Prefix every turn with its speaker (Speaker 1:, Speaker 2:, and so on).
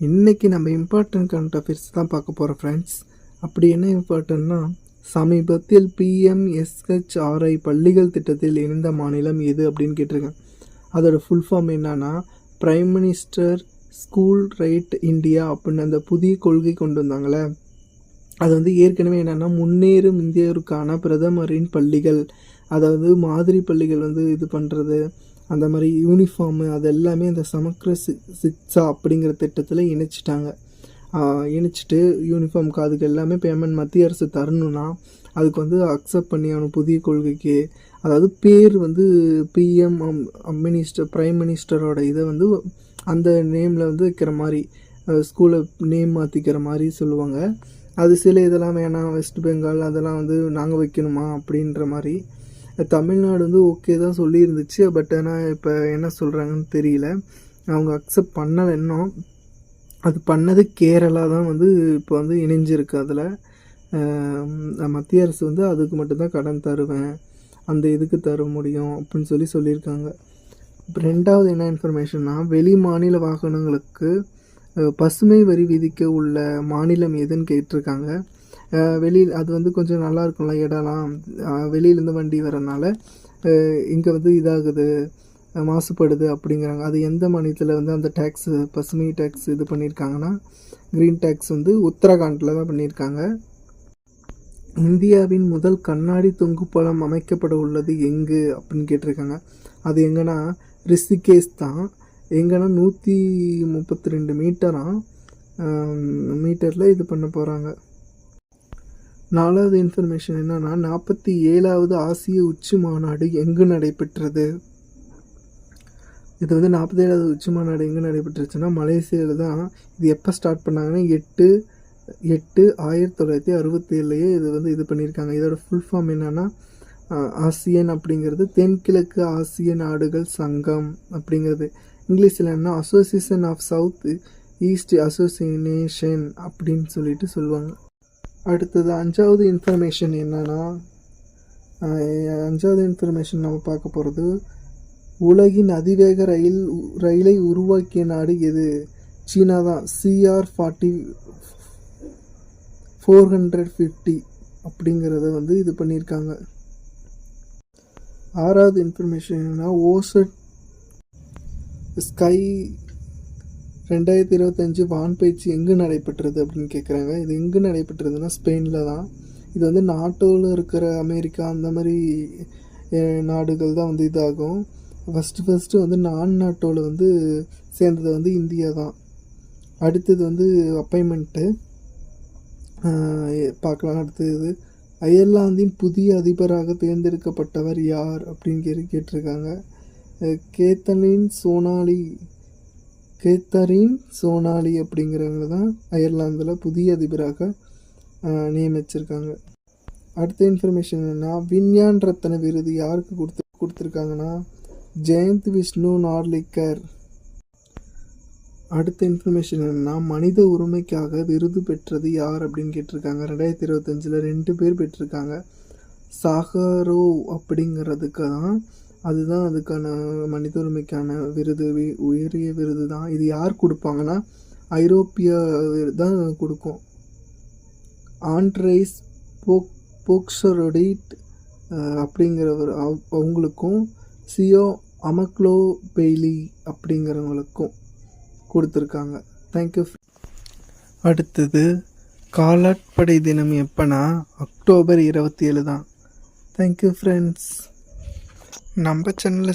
Speaker 1: இன்றைக்கி நம்ம important current affairs தான் பார்க்க போகிறோம் ஃப்ரெண்ட்ஸ் அப்படி என்ன இம்பார்ட்டன்னா சமீபத்தில் பிஎம்எஸ்ஹெச்ஆர்ஐ பள்ளிகள் திட்டத்தில் இணைந்த மாநிலம் எது அப்படின்னு கேட்டிருக்கேன். அதோட ஃபுல் ஃபார்ம் என்னன்னா prime minister school right India அப்படின்னு அந்த புதிய கொள்கை கொண்டு வந்தாங்களே அது வந்து ஏற்கனவே என்னென்னா முன்னேறும் இந்தியருக்கான பிரதமரின் பள்ளிகள் அதாவது மாதிரி பள்ளிகள் வந்து இது பண்ணுறது அந்த மாதிரி யூனிஃபார்மு அது எல்லாமே அந்த சமக்கிர சி சிக்ஸா அப்படிங்கிற திட்டத்தில் இணைச்சிட்டாங்க. இணைச்சிட்டு யூனிஃபார்ம்க்கு அதுக்கு எல்லாமே பேமெண்ட் மத்திய அரசு தரணும்னா அதுக்கு வந்து அக்செப்ட் பண்ணி அவனுக்கு புதிய கொள்கைக்கு. அதாவது பேர் வந்து பிஎம் மினிஸ்டர் ப்ரைம் மினிஸ்டரோட இதை வந்து அந்த நேமில் வந்து வைக்கிற மாதிரி ஸ்கூலை நேம் மாற்றிக்கிற மாதிரி சொல்லுவாங்க. அது சில இதெல்லாம் வேணாம் வெஸ்ட் பெங்கால் அதெல்லாம் வந்து நாங்கள் வைக்கணுமா அப்படின்ற மாதிரி. தமிழ்நாடு வந்து ஓகே தான் சொல்லியிருந்துச்சு. பட் ஆனால் இப்போ என்ன சொல்கிறாங்கன்னு தெரியல. அவங்க அக்செப்ட் பண்ணலை இன்னும். அது பண்ணது கேரளா தான் வந்து இப்போ வந்து இணைஞ்சிருக்கு அதில். மத்திய அரசு வந்து அதுக்கு மட்டும்தான் கடன் தருவேன். அந்த இதுக்கு தர முடியும் அப்படின்னு சொல்லி சொல்லியிருக்காங்க. ரெண்டாவது என்ன இன்ஃபர்மேஷன்னா வெளி மாநில வாகனங்களுக்கு பசுமை வரி விதிக்க உள்ள மாநிலம் எதுன்னு கேட்டிருக்காங்க. வெளியில் அது வந்து கொஞ்சம் நல்லா இருக்கும்ல இடம்லாம் வெளியிலேருந்து வண்டி வரனால இங்கே வந்து இதாகுது மாசுபடுது அப்படிங்கிறாங்க. அது எந்த மாநிலத்தில் வந்து அந்த டேக்ஸ் பசுமை டேக்ஸ் இது பண்ணியிருக்காங்கன்னா க்ரீன் டேக்ஸ் வந்து உத்தரகாண்டில் தான் பண்ணியிருக்காங்க. இந்தியாவின் முதல் கண்ணாடி தொங்கு பழம் அமைக்கப்பட உள்ளது எங்கு அப்படின்னு கேட்டிருக்காங்க. அது எங்கன்னா ரிஷிகேஷ் தான். எங்கன்னா நூற்றி முப்பத்தி ரெண்டு மீட்டராம் மீட்டரில் இது பண்ண போகிறாங்க நாலாவது இன்ஃபர்மேஷன் என்னன்னா நாற்பத்தி ஏழாவது ஆசிய உச்சி மாநாடு எங்கு நடைபெற்றது? இது வந்து நாற்பத்தி ஏழாவது உச்சி மாநாடு எங்கே நடைபெற்றுச்சுன்னா மலேசியாவில் தான். இது எப்போ ஸ்டார்ட் பண்ணாங்கன்னா எட்டு எட்டு ஆயிரத்தி தொள்ளாயிரத்தி அறுபத்தி ஏழுலையே இது வந்து இது பண்ணியிருக்காங்க. இதோட ஃபுல் ஃபார்ம் என்னன்னா ஆசியன் அப்படிங்கிறது தென்கிழக்கு ஆசிய நாடுகள் சங்கம் அப்படிங்கிறது. இங்கிலீஷில் என்ன association of south east association அப்படின்னு சொல்லிட்டு சொல்லுவாங்க. அடுத்தது அஞ்சாவது இன்ஃபர்மேஷன் என்னன்னா அஞ்சாவது இன்ஃபர்மேஷன் நம்ம பார்க்க போகிறது உலகின் அதிவேக ரயில் ரயிலை உருவாக்கிய நாடு எது? சீனா தான் CR forty four hundred fifty அப்படிங்கிறத வந்து இது பண்ணியிருக்காங்க. ஆறாவது இன்ஃபர்மேஷன் என்னென்னா ஓசட் ஸ்கை ரெண்டாயிரத்தி இருபத்தஞ்சு வான்பயிற்சி எங்கு நடைபெற்றது அப்படின்னு கேட்குறாங்க இது எங்கு நடைபெற்றதுன்னா ஸ்பெயினில் தான். இது வந்து நாட்டோவில் இருக்கிற அமெரிக்கா அந்த மாதிரி நாடுகள் தான் வந்து இதாகும். ஃபஸ்ட்டு ஃபஸ்ட்டு வந்து நான் நாட்டோவில் வந்து சேர்ந்தது வந்து இந்தியா தான். அடுத்தது வந்து அப்பாயின்மெண்ட்டு பார்க்கலாம். அடுத்தது அயர்லாந்தின் புதிய அதிபராக தேர்ந்தெடுக்கப்பட்டவர் யார் அப்படின்னு கேட்டு கேட்டிருக்காங்க. கேத்தலின் சோனாலி கேத்தரின் சோனாலி அப்படிங்கிறவங்க தான் அயர்லாந்தில் புதிய அதிபராக நியமிச்சிருக்காங்க. அடுத்த இன்ஃபர்மேஷன் என்னன்னா விஞ்ஞான் ரத்ன விருது யாருக்கு கொடுத்து கொடுத்துருக்காங்கன்னா ஜெயந்த் விஷ்ணு நார்லிக்கர். அடுத்த இன்ஃபர்மேஷன் என்னன்னா மனித உரிமைக்காக விருது பெற்றது யார் அப்படின்னு கேட்டிருக்காங்க. ரெண்டாயிரத்தி இருபத்தஞ்சில் ரெண்டு பேர் பெற்றிருக்காங்க. சாகரோ அப்படிங்கிறதுக்கு தான் அதுதான் அதுக்கான மனித உரிமைக்கான விருது உயரிய விருது தான். இது யார் கொடுப்பாங்கன்னா ஐரோப்பிய தான் கொடுக்கும். ஆண்ட்ரைஸ் போக் போக்ஸரோடிட் அப்படிங்கிறவர் அவங்களுக்கும் சியோ அமக்லோ பெய்லி அப்படிங்கிறவங்களுக்கும் கொடுத்துருக்காங்க. தேங்க்யூ அடுத்தது காலாட்படை தினம் எப்போனா அக்டோபர் இருபத்தி ஏழு தான். தேங்க்யூ ஃப்ரெண்ட்ஸ் நம்ம சேனலில்